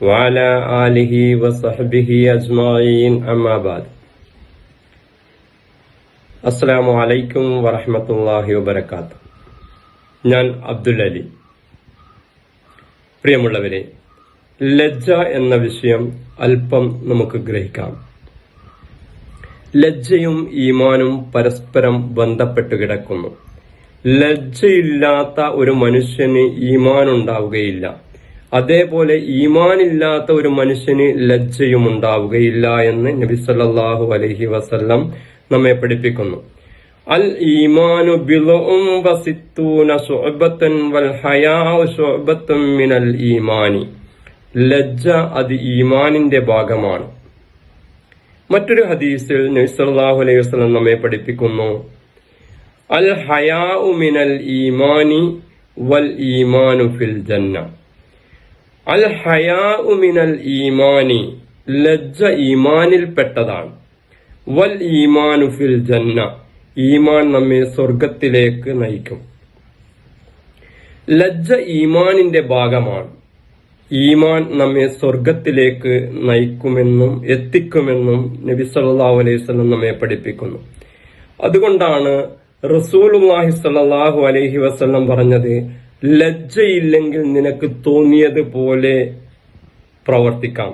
وعلى آله وصحبه أجمعين أما بعد السلام عليكم ورحمة الله وبركاته ഞാൻ അബ്ദുൽ അലി പ്രിയമുള്ളവരെ ലജ്ജ എന്ന വിഷയം അല്പം നമുക്ക് ഗ്രഹിക്കാം ലജ്ജയും ഈമാനും പരസ്പരം ബന്ധപ്പെട്ട് കിടക്കുന്നു ലജ്ജയില്ലാത്ത ഒരു മനുഷ്യന് ഈമാൻ ഉണ്ടാവുകയില്ല അതേപോലെ ഈമാനില്ലാത്ത ഒരു മനുഷ്യന് ലജ്ജയും ഉണ്ടാവുകയില്ല എന്ന് നബി സല്ലാഹു അലഹി വസല്ലം നമ്മെ പഠിപ്പിക്കുന്നു. അൽ ഈമാനു മിനൽ ഈമാനി. ലജ്ജ അത് ഈമാനിന്റെ ഭാഗമാണ്. മറ്റൊരു ഹദീസിൽ നബിസല്ലാഹു അലൈഹി വസ്ലം നമ്മെ പഠിപ്പിക്കുന്നു. അൽ ഹയാഉ മിനൽ ഈമാനി വൽ ഈമാനു ഫിൽ ജന്ന. അൽ ഹയാഉ മിനൽ ഈമാനി ലജ്ജ ഈമാനിൽപ്പെട്ടതാണ് വൽ ഈമാനു ഫിൽ ജന്ന ഈമാൻ നമ്മെ സ്വർഗത്തിലേക്ക് നയിക്കും. ലജ്ജ ഈമാനിന്റെ ഭാഗമാണ്. ഈമാൻ നമ്മെ സ്വർഗത്തിലേക്ക് നയിക്കുമെന്നും എത്തിക്കുമെന്നും നബി സല്ലല്ലാഹു അലൈഹി വസല്ലം നമ്മെ പഠിപ്പിക്കുന്നു. അതുകൊണ്ടാണ് റസൂലുള്ളാഹി സല്ലല്ലാഹു അലൈഹി വസല്ലം പറഞ്ഞത് ലജ്ജയില്ലെങ്കിൽ നിനക്ക് തോന്നിയതുപോലെ പ്രവർത്തിക്കാം.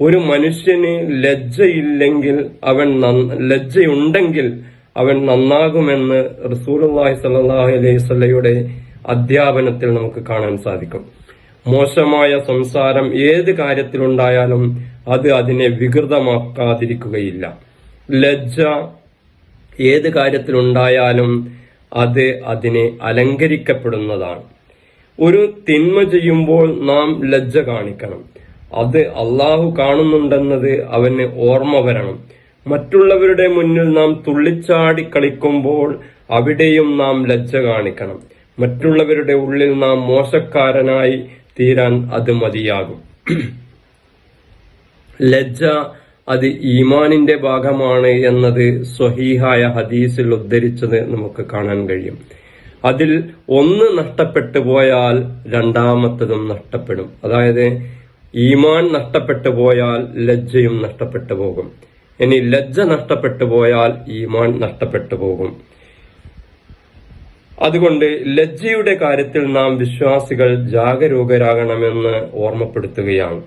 ഒരു മനുഷ്യന് ലജ്ജയില്ലെങ്കിൽ അവൻ ലജ്ജയുണ്ടെങ്കിൽ അവൻ നന്നാകുമെന്ന് റസൂലുള്ളാഹി സല്ലല്ലാഹു അലൈഹി സ്വല്ലയുടെ അധ്യാപനത്തിൽ നമുക്ക് കാണാൻ സാധിക്കും. മോശമായ സംസാരം ഏത് കാര്യത്തിലുണ്ടായാലും അത് അതിനെ വികൃതമാക്കാതിരിക്കുകയില്ല. ലജ്ജ ഏത് കാര്യത്തിലുണ്ടായാലും അത് അതിനെ അലങ്കരിക്കപ്പെടുന്നതാണ്. ഒരു തിന്മ ചെയ്യുമ്പോൾ നാം ലജ്ജ കാണിക്കണം. അത് അള്ളാഹു കാണുന്നുണ്ടെന്നത് അവന് ഓർമ്മ വരണം. മറ്റുള്ളവരുടെ മുന്നിൽ നാം തുള്ളിച്ചാടി കളിക്കുമ്പോൾ അവിടെയും നാം ലജ്ജ കാണിക്കണം. മറ്റുള്ളവരുടെ ഉള്ളിൽ നാം മോശക്കാരനായി തീരാൻ അത് മതിയാകും. ലജ്ജ അത് ഈമാനിന്റെ ഭാഗമാണ് എന്നത് സ്വഹീഹായ ഹദീസിൽ ഉദ്ധരിച്ചത് നമുക്ക് കാണാൻ കഴിയും. അതിൽ ഒന്ന് നഷ്ടപ്പെട്ടു പോയാൽ രണ്ടാമത്തതും നഷ്ടപ്പെടും. അതായത് ഈമാൻ നഷ്ടപ്പെട്ടു പോയാൽ ലജ്ജയും നഷ്ടപ്പെട്ടു പോകും. ഇനി ലജ്ജ നഷ്ടപ്പെട്ടു പോയാൽ ഈമാൻ നഷ്ടപ്പെട്ടു പോകും. അതുകൊണ്ട് ലജ്ജയുടെ കാര്യത്തിൽ നാം വിശ്വാസികൾ ജാഗരൂകരാകണമെന്ന് ഓർമ്മപ്പെടുത്തുകയാണ്.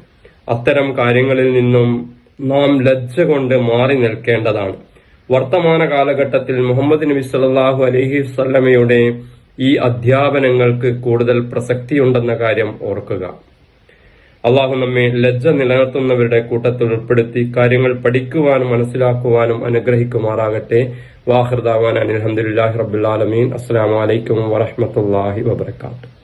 അത്തരം കാര്യങ്ങളിൽ നിന്നും നാം ലജ്ജ കൊണ്ട് മാറി നിൽക്കേണ്ടതാണ്. വർത്തമാന കാലഘട്ടത്തിൽ മുഹമ്മദ് നബി സല്ലാഹു അലഹി വല്ലമയുടെ ഈ അധ്യാപനങ്ങൾക്ക് കൂടുതൽ പ്രസക്തിയുണ്ടെന്ന കാര്യം ഓർക്കുക. അള്ളാഹു നമ്മെ ലജ്ജ നിലനിർത്തുന്നവരുടെ കൂട്ടത്തിൽ ഉൾപ്പെടുത്തി കാര്യങ്ങൾ പഠിക്കുവാനും മനസ്സിലാക്കുവാനും അനുഗ്രഹിക്കുമാറാകട്ടെ. വാഹൃദാവാൻ അനിൽഹമുല്ലാഹി റബുലാലമീൻ അസ്സാം വലൈക്കും വറഹമത്തല്ലാഹി വബർക്കാത്തു